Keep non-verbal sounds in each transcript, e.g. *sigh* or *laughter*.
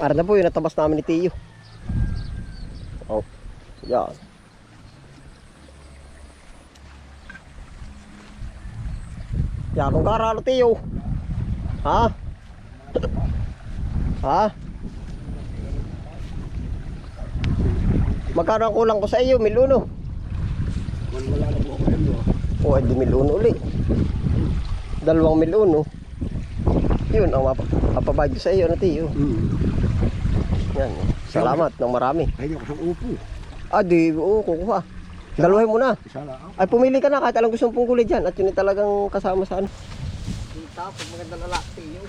Ara na po yung natabas namin ni Tiyo. Oh. Yan. Yan kung karalo Tiyo. Ha? *laughs* Ha? Magkano ang kulang ko sa iyo, Miluno? Wala na po ako yun. no? O, edi Miluno uli. Dalawang Miluno. Yun, ang map- mapabadyo sa iyo, ano Tiyo? Hmm. Yan. Salamat ng marami. Ay, ako sa upo. Ah, di, oo, kukuha. Dalawahin mo na. Isa lang. Ay, pumili ka na kahit alam gusto mong pungguli dyan. At yun yung talagang kasama sa ano. Tapos maganda lalaki yun.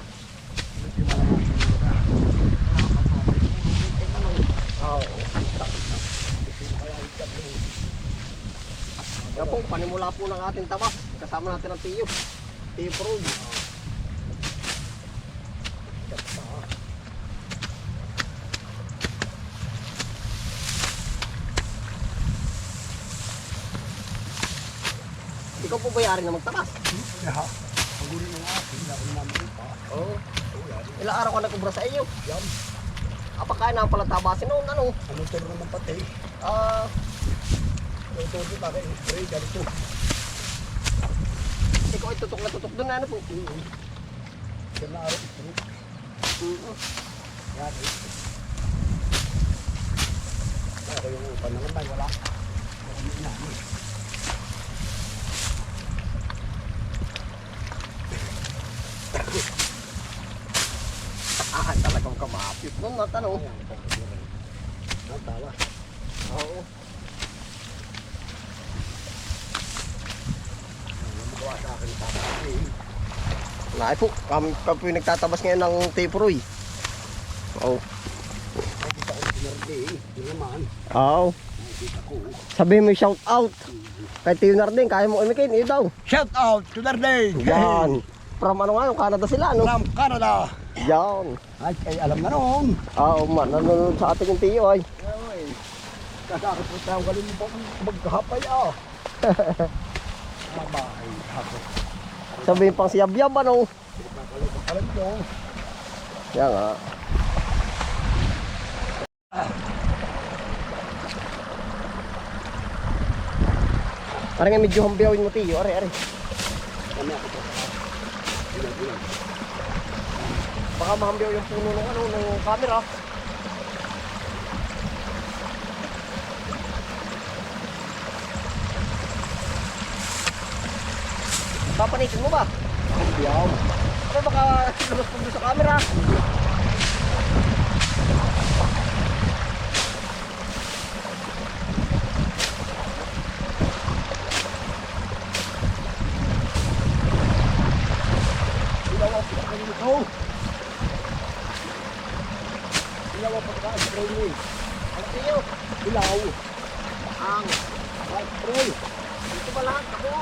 Yan po, panimula po ng ating tabas. Kasama natin ang tiyo. Tiyo Prod. Ikaw po bayari na magtabas. Yeah. Paguli ng akin, hindi ako naman pa. Oo. Ilang araw ka nagkubra sa iyo? Yan. Apakain na pala tabasin noon, ano? Ano turo naman pati? Ah, Ito ito pa kay spray ganito. ikaw ay tutok na tutok doon, ano po? Yan na araw. spray. Mm. Yan. eh. Pero yung upan naman wala. Wala na. Ah, ano? Ayan, pagkakira. Ang tawa. Oo. Ano magawa sa akin tapos eh. Naay po, kami, kami po yung nagtatabas ngayon ng taperoy. Oo. Nakita ko sinarde eh. Yun naman. Oo. Nakita ko. Sabihin mo yung shout out. Kay Tio Nardin, kaya mo umikin, iyo daw. Shout out to Darlene! Yan. From ano nga yung Canada sila, ano? From Canada! Yan. Ay, ay alam na noon. Oo man, nanonood sa ating Tio ay. Ay, kasakit po tayo galing mo magkahapay ah. *laughs* Abay, hapon. Sabihin pang siyabyab, ano? Lang yun. Yan nga. Parang medyo hambiyawin mo tiyo, are, are. Kami ako. Ilan, ilan. Baka mahambiyaw yung puno ng ano, ng camera. Papanitin mo ba? Yaw. Ano baka lumos sa camera? Ilaw ang pagkain nito. Ilaw ang pagkain spray ni. Ano tiyo? Ilaw. Ang. Ay, spray. Dito ba lahat? Kabuo.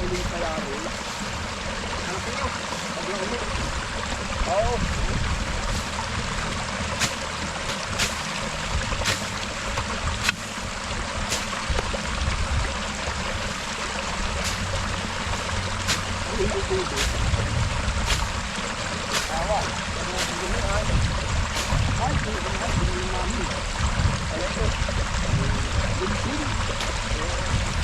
bali ng spray. Ay. Galpay ko lang. Ha? Oo. Yung spray.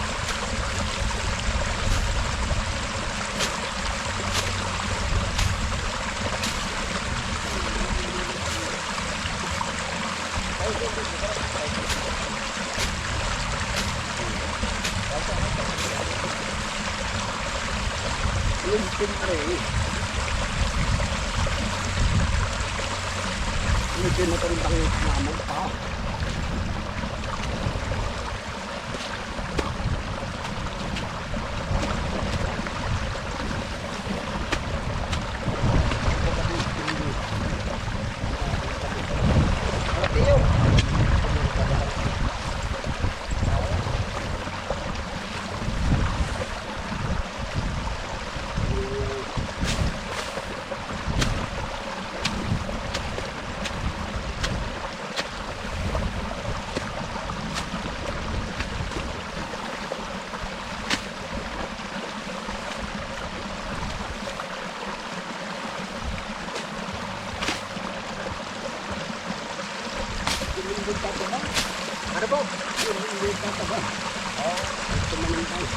Tăng 啊 Ano po? Hindi ka taba. Oo. Tumanin tayo.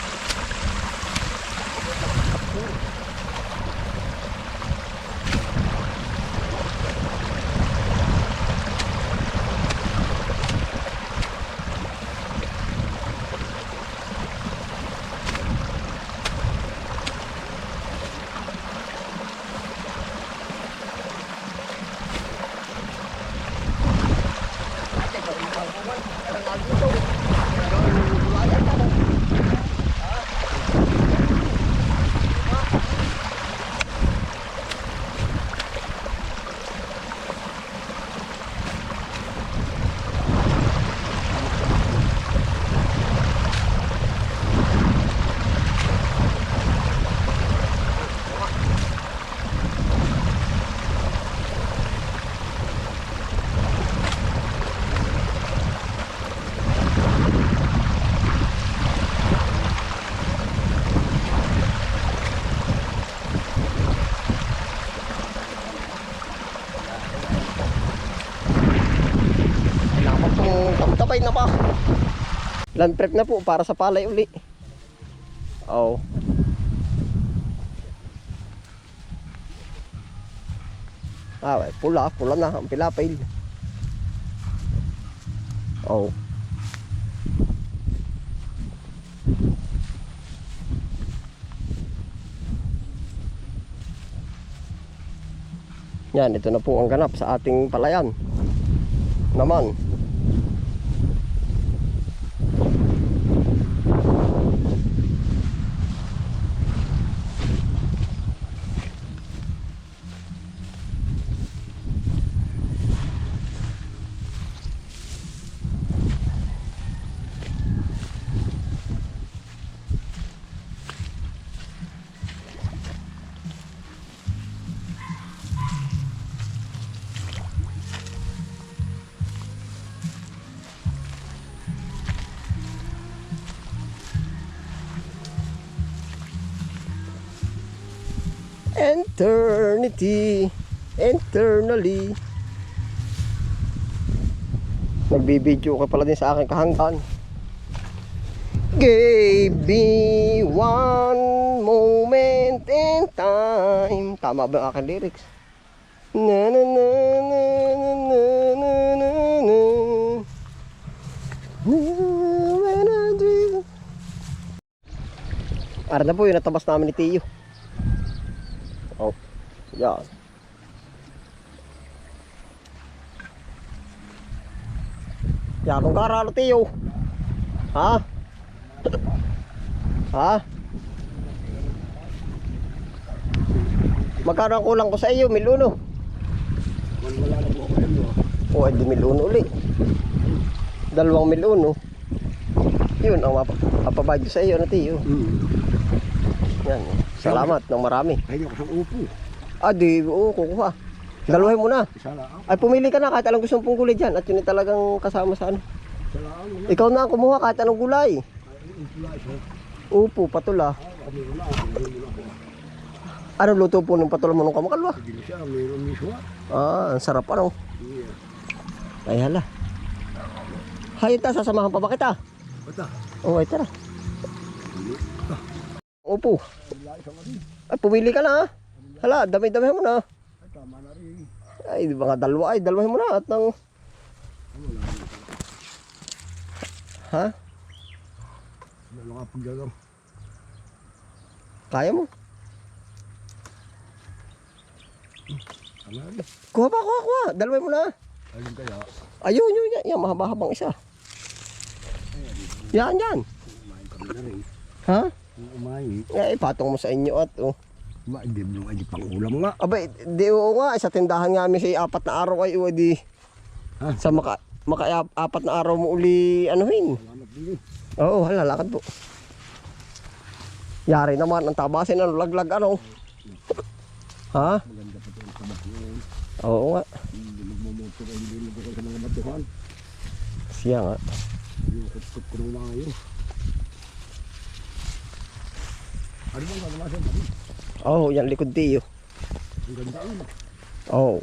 Tabay na pa. Land prep na po para sa palay uli. Oo. Ah, pula, pula na ang pilapil. Oo. Yan, ito na po ang ganap sa ating palayan. Naman. Eternity. Eternally. Nagbibideo ka pala din sa akin kahanggan. Gave me one moment in time. Tama ba ang aking lyrics? Na na na na na na na na na. When I dream. Ara na po yung natabas namin ni Tiyo. Yan. Yan ang karalo tiyo. Ha? ha? Magkano ang kulang ko sa iyo, miluno? Wala na po ako yun. O, edi miluno uli. Dalawang miluno. Yun, ang mapa- mapabayad ko sa iyo, ano tiyo? Hmm. Yan. Salamat ng marami. Ay, ako upo. Ah, di, oo, kukuha. Dalawahin mo na. Isa lang. Ay, pumili ka na kahit anong gusto mong gulay dyan. At yun yung talagang kasama sa ano. Isa lang. Wala. Ikaw na ang kumuha kahit anong gulay. Ay. Upo, patula. Ay, ako. Ano luto po ng patula mo nung kamakalwa? Ah, ang sarap ano. Ay, hala. Hayun ta, sasamahan pa ba kita? Bata. Oo, ay tara. Upo. Ay, pumili ka na ha. Hala, dami-dami mo na. Ay, tama na rin. Ay, di ba nga dalawa ay, dalawahin mo na at nang... Ha? Wala ka pagdagang. Kaya mo? Tama rin. Kuha pa, kuha, kuha. Dalawahin mo na. Alin kaya? Ayun, yun, yan. Yan, mahaba-habang isa. Yan, yan. Kumain kami na rin. Ha? Yung Umain. Eh, ipatong mo sa inyo at, oh. Maidim yung ay pang ulam nga. Abay, di oo nga, sa tindahan nga kami sa apat na araw ay uwa di. Ha? Sa maka, maka apat na araw mo uli anuhin. Eh. Oo, hala, lakad po. Yari naman, ang tabasin, ano, laglag, ano. Ha? Maganda pa ito ang tabak ngayon. Oo nga. Hindi magmumoto ka, hindi nagkakal sa mga batuhan. Siya nga. Yung ko nung mga yun. Ano bang gagawa Oo, yan likod tiyo. Ang ganda yun. Oo.